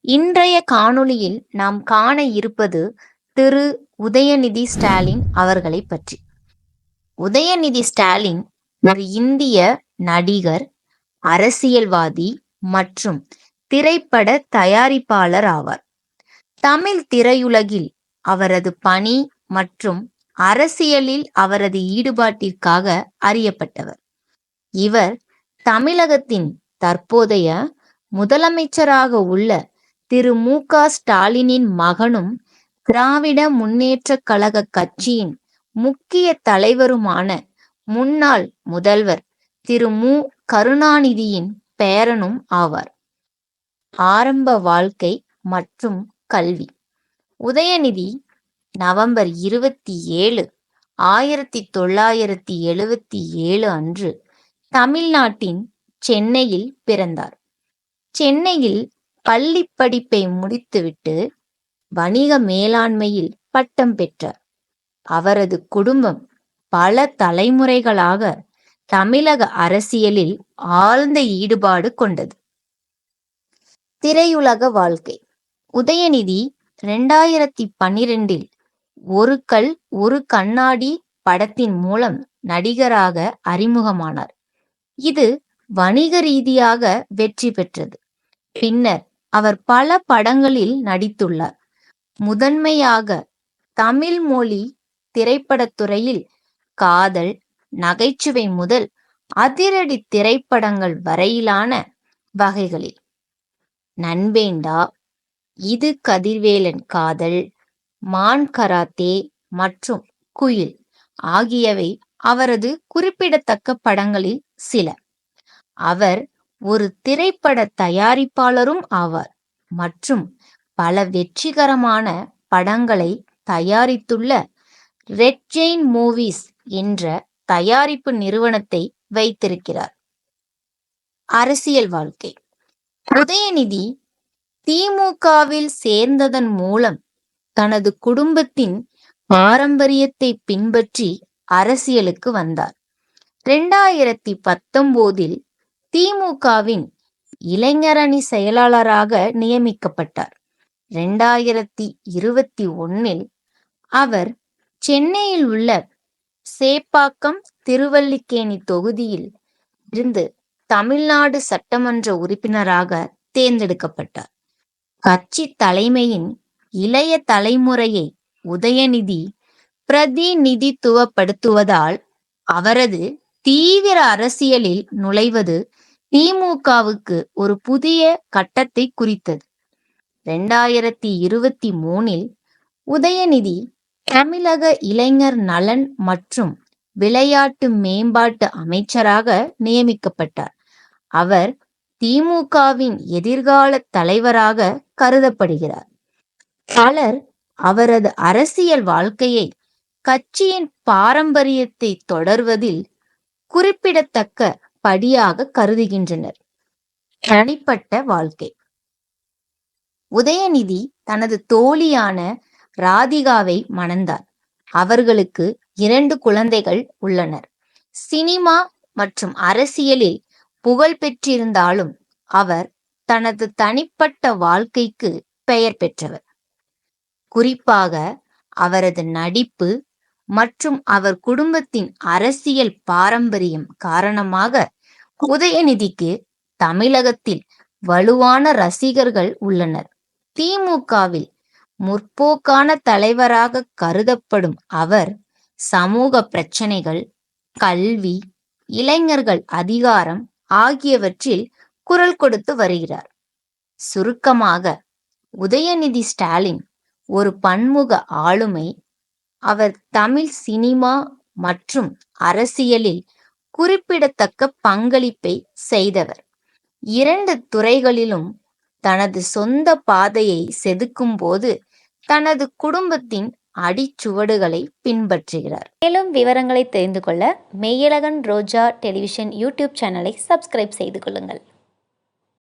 இன்றைய காணொளியில் நாம் காண இருப்பது திரு. உதயநிதி ஸ்டாலின் அவர்களை பற்றி. உதயநிதி ஸ்டாலின் ஒரு இந்திய நடிகர் அரசியல்வாதி மற்றும் திரைப்பட தயாரிப்பாளர் ஆவார். தமிழ் திரையுலகில் அவரது பணி மற்றும் அரசியலில் அவரது ஈடுபாட்டிற்காக அறியப்பட்டவர். இவர் தமிழகத்தின் தற்போதைய முதலமைச்சராக உள்ள திரு மு. க. ஸ்டாலினின் மகனும் திராவிட முன்னேற்ற கழக கட்சியின் முக்கிய தலைவருமான முன்னாள் முதல்வர் திரு மு. கருணாநிதியின் பேரனும் ஆவார். ஆரம்ப வாழ்க்கை மற்றும் கல்வி. உதயநிதி நவம்பர் இருபத்தி ஏழு ஆயிரத்தி தொள்ளாயிரத்தி எழுவத்தி ஏழு அன்று தமிழ்நாட்டின் சென்னையில் பிறந்தார். சென்னையில் பள்ளி படிப்பை முடித்துவிட்டு வணிக மேலாண்மையில் பட்டம் பெற்றார். அவரது குடும்பம் பல தலைமுறைகளாக தமிழக அரசியலில் ஆழ்ந்த ஈடுபாடு கொண்டது. திரையுலக வாழ்க்கை. உதயநிதி ரெண்டாயிரத்தி பன்னிரெண்டில் ஒரு கல் ஒரு கண்ணாடி படத்தின் மூலம் நடிகராக அறிமுகமானார். இது வணிக ரீதியாக வெற்றி பெற்றது. பின்னர் அவர் பல படங்களில் நடித்துள்ளார். முதன்மையாக தமிழ் மொழி திரைப்படத்துறையில் காதல் நகைச்சுவை முதல் அதிரடி திரைப்படங்கள் வரையிலான வகைகளில். நண்பேண்டா இது கதிர்வேலன் காதல் மான் கராத்தே மற்றும் குயில் ஆகியவை அவரது குறிப்பிடத்தக்க படங்களில் சில. அவர் ஒரு திரைப்பட தயாரிப்பாளரும் ஆவார் மற்றும் பல வெற்றிகரமான படங்களை தயாரித்துள்ள ரெட் ஜெயின் மூவிஸ் என்ற தயாரிப்பு நிறுவனத்தை வைத்திருக்கிறார். அரசியல் வாழ்க்கை. உதயநிதி திமுகவில் சேர்ந்ததன் மூலம் தனது குடும்பத்தின் பாரம்பரியத்தை பின்பற்றி அரசியலுக்கு வந்தார். இரண்டாயிரத்தி பத்தொன்பதில் திமுகவின் இளைஞரணி செயலாளராக நியமிக்கப்பட்டார். இரண்டாயிரத்தி இருபத்தி ஒன்னில் அவர் சென்னையில் உள்ள சேப்பாக்கம் திருவல்லிக்கேணி தொகுதியில் இருந்து தமிழ்நாடு சட்டமன்ற உறுப்பினராக தேர்ந்தெடுக்கப்பட்டார். கட்சி தலைமையின் இளைய தலைமுறையை உதயநிதி பிரதிநிதித்துவப்படுத்துவதால் அவரது தீவிர அரசியலில் நுழைவது திமுகவுக்கு ஒரு புதிய கட்டத்தை குறித்தது. இரண்டாயிரத்தி இருபத்தி மூணில் உதயநிதி தமிழக இளைஞர் நலன் மற்றும் விளையாட்டு மேம்பாட்டு அமைச்சராக நியமிக்கப்பட்டார். அவர் திமுகவின் எதிர்கால தலைவராக கருதப்படுகிறார். பலர் அவரது அரசியல் வாழ்க்கையை கட்சியின் பாரம்பரியத்தை தொடர்வதில் குறிப்பிடத்தக்க படியாக கருதுகின்றனர். தனிப்பட்ட வாழ்க்கை. உதயநிதி தனது தோழியான ராதிகாவை மணந்தார். அவர்களுக்கு இரண்டு குழந்தைகள் உள்ளனர். சினிமா மற்றும் அரசியலில் புகழ் பெற்றிருந்தாலும் அவர் தனது தனிப்பட்ட வாழ்க்கைக்கு பெயர் பெற்றவர். குறிப்பாக அவரது நடிப்பு மற்றும் அவர் குடும்பத்தின் அரசியல் பாரம்பரியம் காரணமாக உதயநிதிக்கு தமிழகத்தில் வலுவான ரசிகர்கள் உள்ளனர். திமுகவில் முற்போக்கான தலைவராக கருதப்படும் அவர் சமூக பிரச்சனைகள் கல்வி இளைஞர்கள் அதிகாரம் ஆகியவற்றில் குரல் கொடுத்து வருகிறார். சுருக்கமாக உதயநிதி ஸ்டாலின் ஒரு பன்முக ஆளுமை அவர் தமிழ் சினிமா மற்றும் அரசியலில் குறிப்பிடத்தக்க பங்களிப்பை செய்தவர். இரண்டு துறைகளிலும் தனது சொந்த பாதையை செதுக்கும் போது தனது குடும்பத்தின் அடிச்சுவடுகளை பின்பற்றுகிறார். மேலும் விவரங்களை தெரிந்து கொள்ள மெய்யழகன் ரோஜா டெலிவிஷன் யூடியூப் சேனலை சப்ஸ்கிரைப் செய்து கொள்ளுங்கள்.